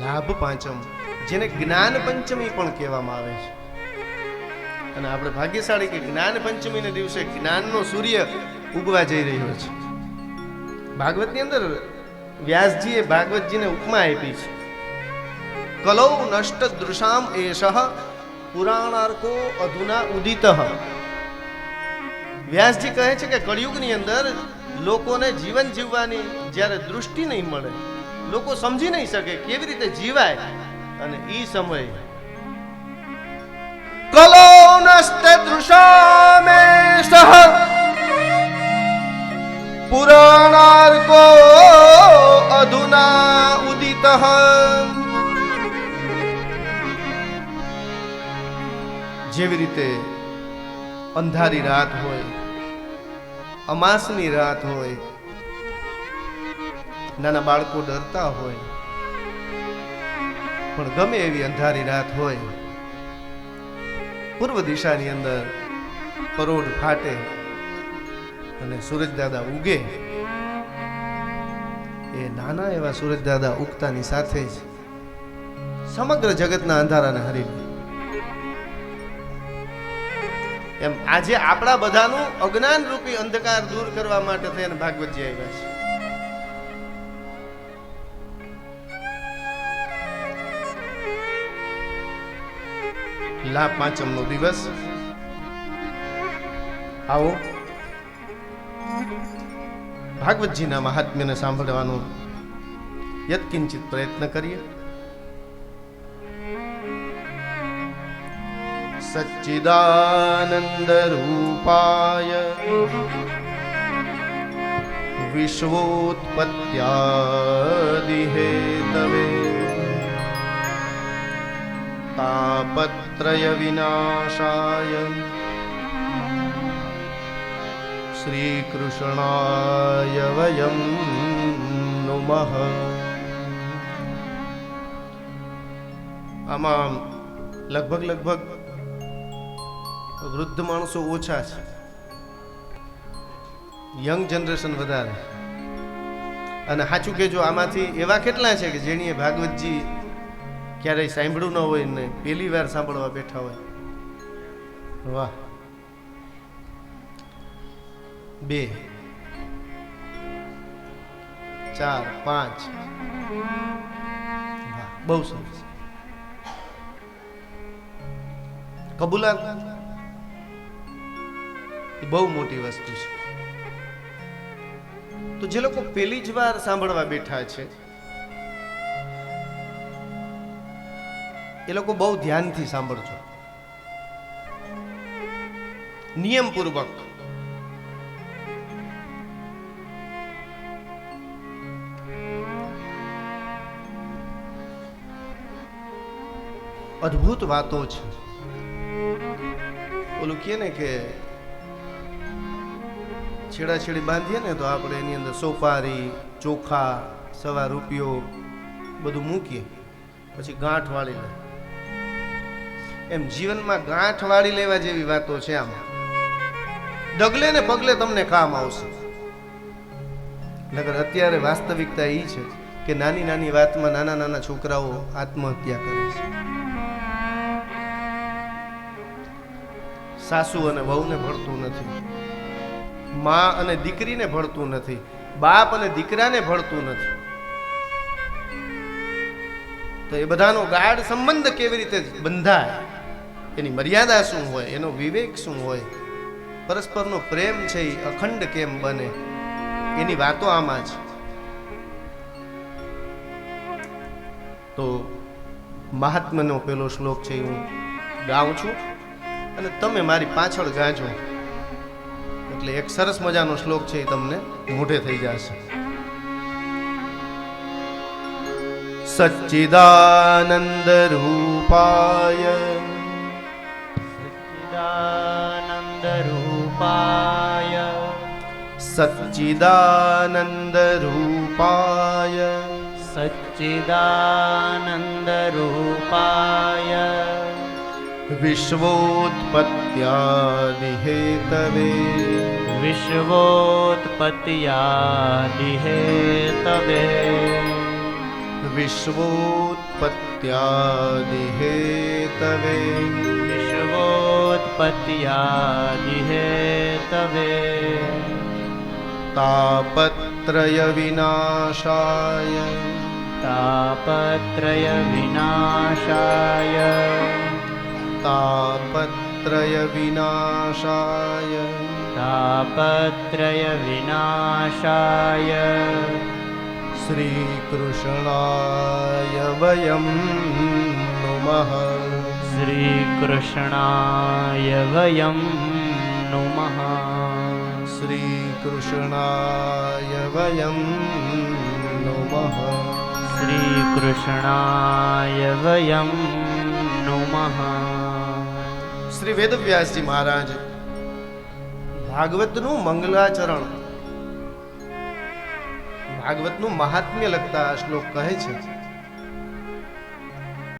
લાભ પાંચમ જેને જ્ઞાન પંચમી પણ કહેવામાં આવે છે. અને આપણે ભાગ્યશાળી કે જ્ઞાન પંચમીના દિવસે જ્ઞાનનો સૂર્ય ઉગવા જઈ રહ્યો છે. ભાગવતની અંદર વ્યાસજીએ ભાગવતજીને ઉપમા આપી છે. કલૌ નષ્ટ દૃશામ એષ પુરાણાર્કો અધુના ઉદિત. વ્યાસજી કહે છે કે કળિયુગની અંદર લોકોને જીવન જીવવાની જ્યારે દૃષ્ટિ નહીં મળે લોકો સમજી નહીં શકે કેવી રીતે જીવાય અને એ સમય કલો દૃશામે સહ પુરાણાર્કો અધુના ઉદિત. જેવી રીતે અંધારી રાત હોય, અમાસની રાત હોય નાના બાળકો ડરતા હોય, પણ ગમે એવી અંધારી રાત હોય, પૂર્વ દિશાની અંદર પરોઢ ફાટે અને સુરજદાદા ઉગે, એ નાના એવા સૂરજદાદા ઉગતાની સાથે જ સમગ્ર જગતના અંધારાને હરી એમ આજે આપણા બધાનું અજ્ઞાન રૂપી અંધકાર દૂર કરવા માટે થઈને ભાગવતજી આવ્યા છે. લાભ પાંચમ નો દિવસ. આવો. ભાગવતજીના મહાત્મ્યને સાંભળવાનો યત્કિંચિત પ્રયત્ન કરીએ. સચ્ચિદાનંદ રૂપાય વિશ્વોત્પત્યાદિહેતવે તાપત્રય વિનાશાય શ્રીકૃષ્ણાય વયમ નુમઃ આમાં લગભગ લગભગ વૃદ્ધ માણસો ઓછા છે યંગ જનરેશન વધારે. અને સાચું કેજો આમાંથી એવા કેટલા છે કે જેણીએ ભાગવતજી ક્યારેય સાંભળ્યું ન હોય ને પહેલી વાર સાંભળવા બેઠા હોય. વાહ. બે. ચાર, પાંચ. બહુ સરસ. કબૂલા એ બહુ મોટી વસ્તુ છે. તો જે લોકો પહેલી જ વાર સાંભળવા બેઠા છે એ લોકો બહુ ધ્યાનથી સાંભળજો. નિયમપૂર્વક. અદ્ભુત વાતો છે. ઓલું કહે ને કે છેડાછેડી બાંધીએ ને તો આપણે એની અંદર સોપારી, ચોખા સવા રૂપિયો બધું મૂકીએ. પછી ગાંઠ વાળી લે એમ જીવનમાં ગાંઠ વાળી લેવા જેવી વાતો છે આમ. ડગલે ને પગલે તમને કામ આવશે. નગર અત્યારે વાસ્તવિકતા એ છે કે નાની નાની વાતમાં નાના નાના છોકરાઓ આત્મહત્યા કરે છે. સાસુ અને વહુને ભળતું નથી. મા અને દીકરીને ભળતું નથી. બાપ અને દીકરાને ભળતું નથી. તો એ બધાનો ગાઢ સંબંધ કેવી રીતે બંધાય? એની મર્યાદા શું હોય, એનો વિવેક શું હોય? પરસ્પરનો પ્રેમ છે એ અખંડ કેમ બને? એની વાતો આમાં જ. તો મહાત્માનો પેલો શ્લોક છે એ હું ગાઉં છું અને તમે મારી પાછળ ગાજો. એટલે એક સરસ મજાનો શ્લોક છે એ તમને મોઢે થઈ જશે. સચ્ચિદાનંદ રૂપાય रूपाय सच्चिदानन्द रूपाय सच्चिदानन्द रूपाय विश्वोत्पत्त्यादिहेतवे विश्वोत्पत्त्यादिहेतवे विश्वोत्पत्त्यादिहेतवे तापत्रयविनाशाय तापत्रयविनाशाय तापत्रयविनाशाय तापत्रयविनाशाय श्रीकृष्णाय वयं नुमः શ્રીકૃષ્ણાય વયમ નુમઃ શ્રીકૃષ્ણાય વયમ નુમઃ શ્રીકૃષ્ણાય વયમ નુમઃ શ્રી વેદવ્યાસજી મહારાજ ભાગવતનું મંગલાચરણ ભાગવતનું મહાત્મ્ય લગતા શ્લોક કહે છે.